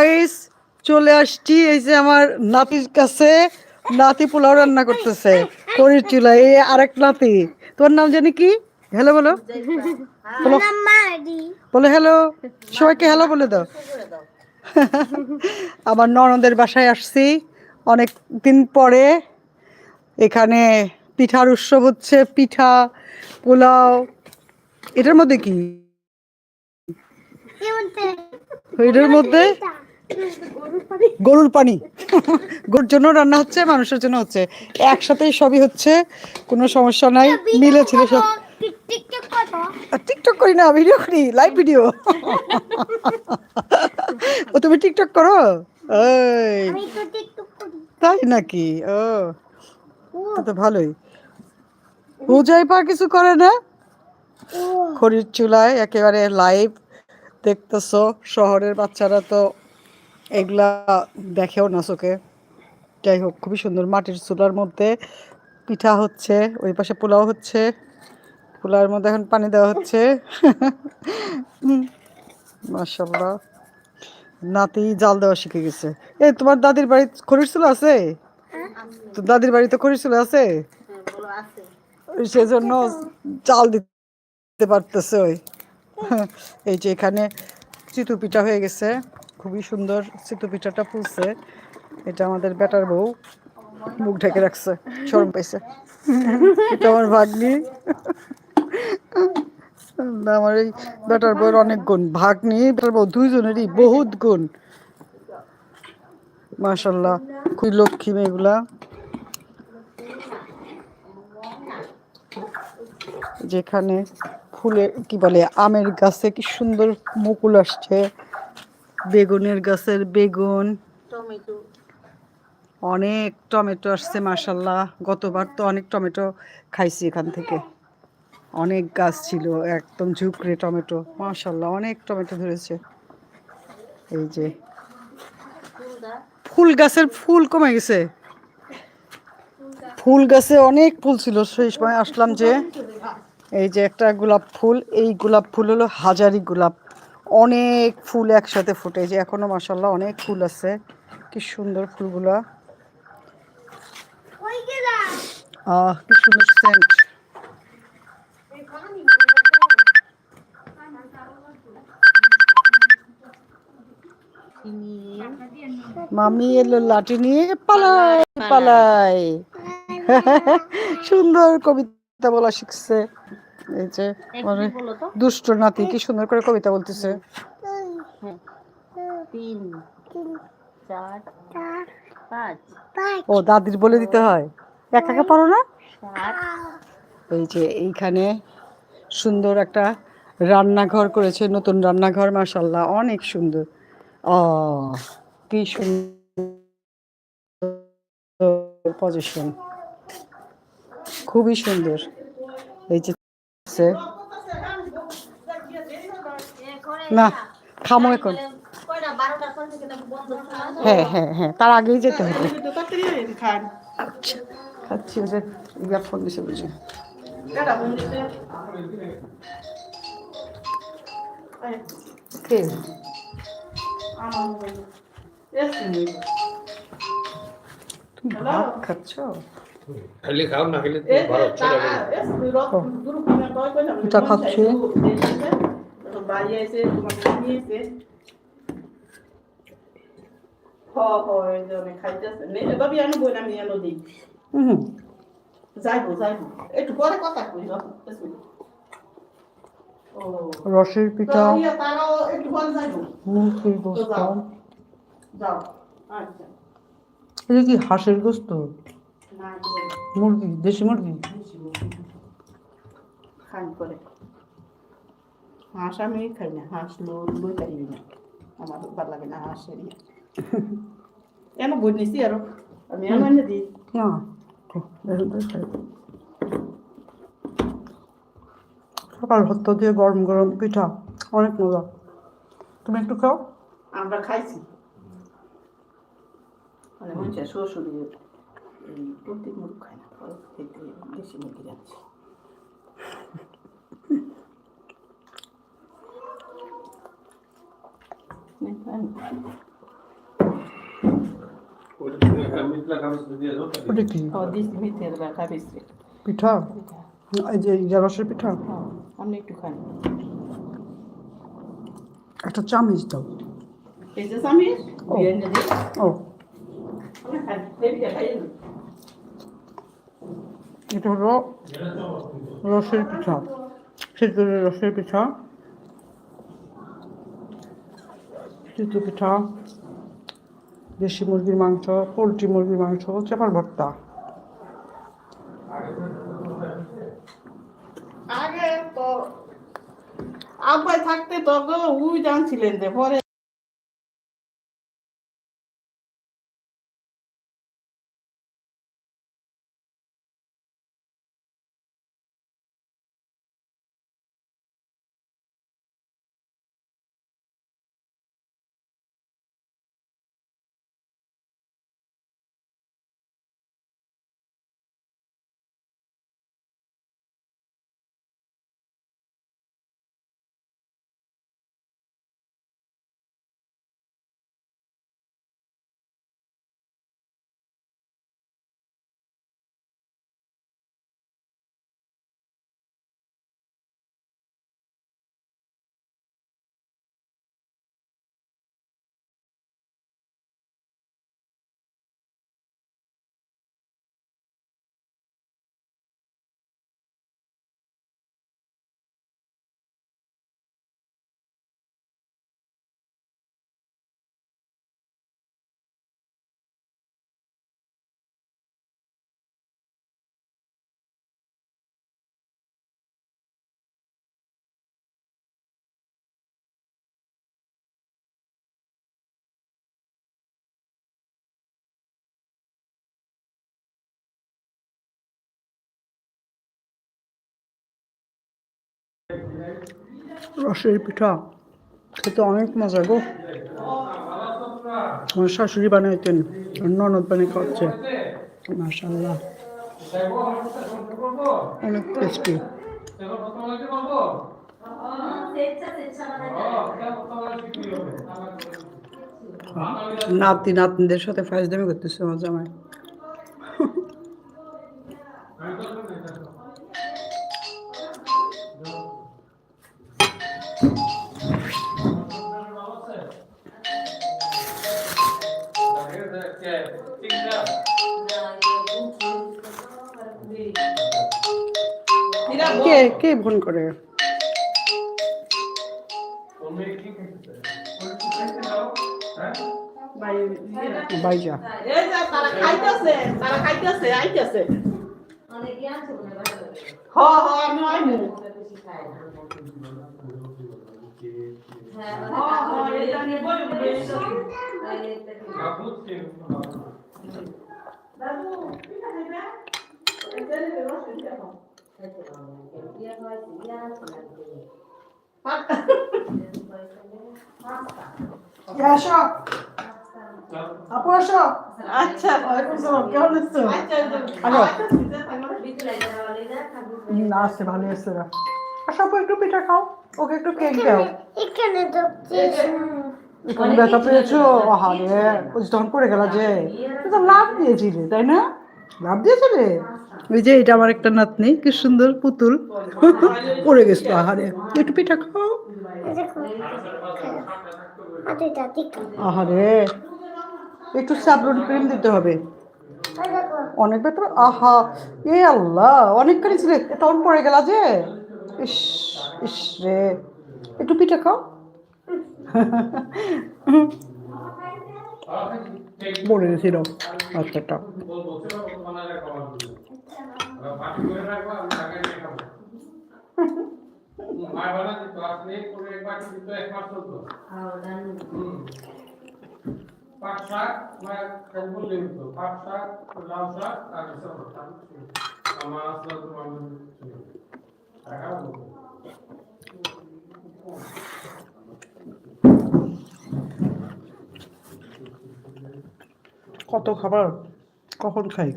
Guys চলে আসছি এই যে আমার নাতির কাছে। নাতি পোলাও রান্না করতেছে করির চুলা এই আরেক নাতি। তোর নাম জানি কি? হ্যালো বলো। বলো। হ্যালো সবাইকে হ্যালো বলে দাও। আমার ননদের বাসায় আসছি। অনেক দিন পরে এখানে পিঠার উৎসব হচ্ছে পিঠা পোলাও। এটার মধ্যে কি? এটার মধ্যে? গরুর পানি। গরুর জন্য রান্না হচ্ছে মানুষের জন্য হচ্ছে। একসাথেই সবই হচ্ছে কোনো সমস্যা নাই। মিলে ছিল সব টিকটক করি। না ভিডিও করি লাইভ ভিডিও ও তুমি টিকটক করো? তাই নাকি? ও তো ভালোই। পূজাই পা কিছু করে না? খড়ির চুলায় একেবারে লাইভ দেখতেছো শহরের বাচ্চারা তো এগুলা দেখেও না চোখে। যাই হোক খুবই সুন্দর মাটির চুলার মধ্যে পিঠা হচ্ছে ওই পাশে পোলাও হচ্ছে পোলাওর মধ্যে এখন পানি দেওয়া হচ্ছে। মাসাল্লাহ নাতি জাল দেওয়া শিখে গেছে। এ তোমার দাদির বাড়ি খড়ির চুলা আছে? তো দাদির বাড়িতে খড়ির চুলা আছে? সেজন্য চাল দিতে পারতেছে ওই। এই যে এখানে চিতু পিঠা হয়ে গেছে। খুবই সুন্দর চিতু পিঠাটা ফুলছে। এটা আমাদের বেটার বউ মুখ ঢেকে রাখছে, শরম পাইছে। এটা আমার ভাগ্নি। আমার এই বেটার বউয়ের অনেক গুণ। ভাগ্নি, বেটার বউ দুইজনেরই বহুত গুণ। মাশাল্লাহ খুবই লক্ষ্মী মেয়েগুলা। যেখানে ফুলে কি বলে, আমের গাছে কি সুন্দর মুকুল আসছে। বেগুনের গাছের বেগুন। অনেক টমেটো আসছে মাসাল্লাহ গতবার তো অনেক টমেটো খাইছি এখান থেকে। অনেক গাছ ছিল একদম ঝুকরে টমেটো। মাসাল্লাহ অনেক টমেটো ধরেছে। এই যে। ফুল গাছের ফুল কমে গেছে। ফুল গাছে অনেক ফুল ছিল। সেই সময় আসলাম যে এই যে একটা গোলাপ ফুল এই গোলাপ ফুল হলো হাজারি গোলাপ। অনেক ফুল একসাথে ফুটেছে এখনও মাসাল্লাহ অনেক ফুল আছে। কি সুন্দর ফুলগুলা। আহ কি সুন্দর সেন্ট মামি এলো লাঠি নিয়ে পালাই পালাই। সুন্দর কবিতা বলা শিখছে। এই যে মানে দুষ্ট নাতি কি সুন্দর করে কবিতা বলতেছে। তিন চার পাঁচ। ও দাদির বলে দিতে হয়। একা একা পারো না? এই যে এইখানে সুন্দর একটা রান্নাঘর করেছে নতুন রান্নাঘর মাসাল্লাহ অনেক সুন্দর। ও কি সুন্দর পজিশন। খুবই সুন্দর। এই যে আছে। না খামো এখন। হ্যাঁ হ্যাঁ হ্যাঁ তার আগেই যেতে হবে। আচ্ছা খাচ্ছি ওই যে ফোন দিছে বুঝি। কে? তুমি ভাত খাচ্ছ? খালি খাও না খেলে ভালো চলে যাবে এটা খাচ্ছি রসের পিঠা মুরগির এটা কি হাঁসের গোস্ত মুরগি দেশি মুরগি খান করে। হাঁস আমি খাই না হাঁস লই পারিবি না। আমার ভালো লাগে না ইয়ে। এনে বই নিছি আর? আমি দিই। না খাই। সকাল ভাত দিয়ে গরম গরম পিঠা অনেক মজা। তুমি একটু খাও। আমরা খাইছি। মানে হচ্ছে শ্বশুরি প্রত্যেক মুরগ খায় না বেশি মুরগি যাচ্ছে মিথলা কাগজ দিয়ে দাও ওটা কি? পিঠা? এই যে ইয়া পিঠা? হ্যাঁ একটু খাই একটা চামিচ দাও। ও। না এটা হলো রসের পিঠা। খেজুরের রসের পিঠা তিতু পিঠা দেশি মুরগির মাংস পোলট্রি মুরগির মাংস চেপার ভর্তা আগে তো, আব্বাই থাকতে তো উই জানছিলেন যে পরে রসের পিঠা, খেতে অনেক মজা গো। আমার শাশুড়ি বানাইতেন ননদ বানিয়ে খাচ্ছে মাশাল্লাহ অনেক টেস্টি নাতি, নাতনিদের সাথে ফাইজদামি করতেছে আমার জামাই। কে ফোন করে বাইজা এই আপু আসো। আচ্ছা। কেমন আছো? আচ্ছা। আচ্ছা। না ভালো না আসো আপু একটু পিঠা খাও। ওকে একটু কেক দাও। এখানে তো এখানে ব্যথা পেয়েছ? ওই তখন পড়ে গেল যে। তুই তো লাভ দিয়েছিলে তাই না? লাভ দিয়েছিলে? ওই যে এটা আমার একটা নাতনি, কি সুন্দর পুতুল। পড়ে গেছিল আহারে। একটু পিঠা খাও। আহারে, একটু সাবরন ক্রিম দিতে হবে। অনেক ব্যথা আহা, এ আল্লাহ, অনেকখানি ছিলে তখন পড়ে গেল যে ইস ইস রে। একটু পিঠা খাও। পড়ে গেছিল বাচ্চাটা পাট শাক মায়ের কাজ বললে হতো পাট শাক লাউ শাক আর এসব আমার আসলে তোমার টাকা কত খাবার? কখন খাই?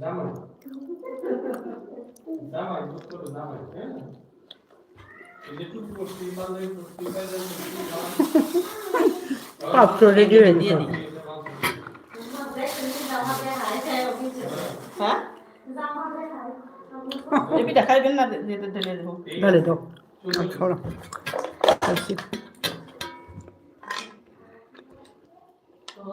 জামাই জামাই দুটো জামাই হ্যাঁ এই যে টুকু করছি বান্ধবী করছি বাইরে পাত্র রেডি হয়ে দিয়ে গেছে দিই হ্যাঁ এই পিঠা খাইবেন না যেতে ঢেলে দেবো ডালে দাও খাও না খাচ্ছি। ও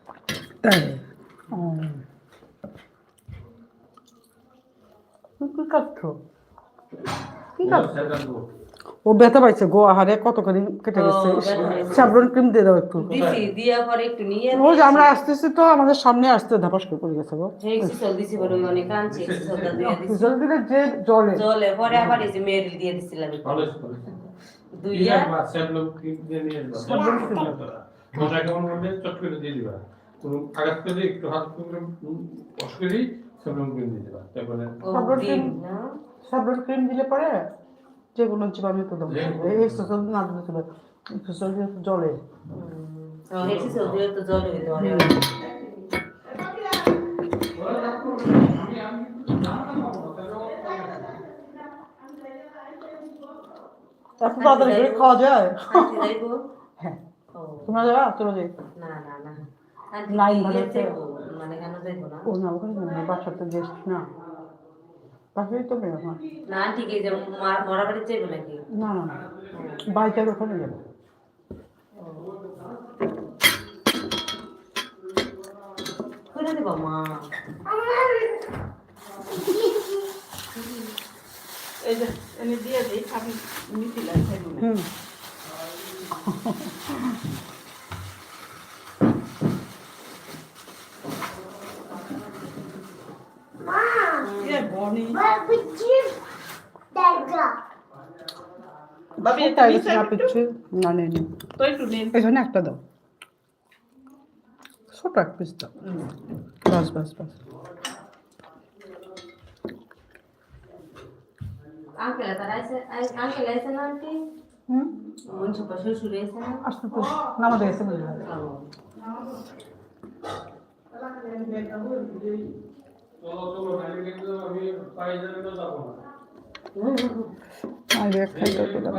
তাই ও। কি করছ কি করছ ও ব্যথা পাইছে গো আহারে কত করে কেটে গেছে। সাবরন ক্রিম দিয়ে দাও একটু। দিছি দিয়া পরে একটু নিয়ে ও যে আমরা আসতেছি তো আমাদের সামনে আসতে ধাপাস করে পড়ে গেছে গো। এক্সারসাইজ দিছি অনেক দিয়ে জল দিলে যে জলে। জলে পরে আবার এই যে মেরিল দিয়ে দিছিলাম একটু। ভালো দুইয়া মজা কেমন করলে চট করে দিয়ে দিবা। কোনো আঘাত করে একটু হাত করে কষ্ট করে সেবন করে দিয়ে দিবা তারপরে ও তারপর দিন দিন- না? সাবরন ক্রিম দিলে পরে জীবাণু তো যে- এই এক্সারসাইজ না দিলে চলে। এক্সারসাইজ তো জলে। এক্সারসাইজ তো জলে এত তাড়াতাড়ি খাওয়া যায়? হ্যাঁ। তোমরা যাবা? চলে যাই। না না না। আছে? মানে কেন যাইবো না? ও না ওখানে না বাসাতে গেস্ট না। বাসায় তো মেয়ে আমার না আন্টি কি মরা বাড়ি যাইবো নাকি? না না না। বাইকের ওখানে যাবে। করে দেবো মা। এই যে এনে দিয়ে দিই আমি মিছিলাম খাইবো হুম। বনি বাবি এটা তাই না একটু পিচ্ছি না নেই নেই তো একটু নিন এখানে একটা দাও। ছোট এক পিস দাও বাস বাস বাস আঙ্কেল তারা আঙ্কেল আইসে না আন্টি হুম মন ছোট শ্বশুর আইসে না আসতে তো নামাতে গেছে বুঝলি ও। চলো চলো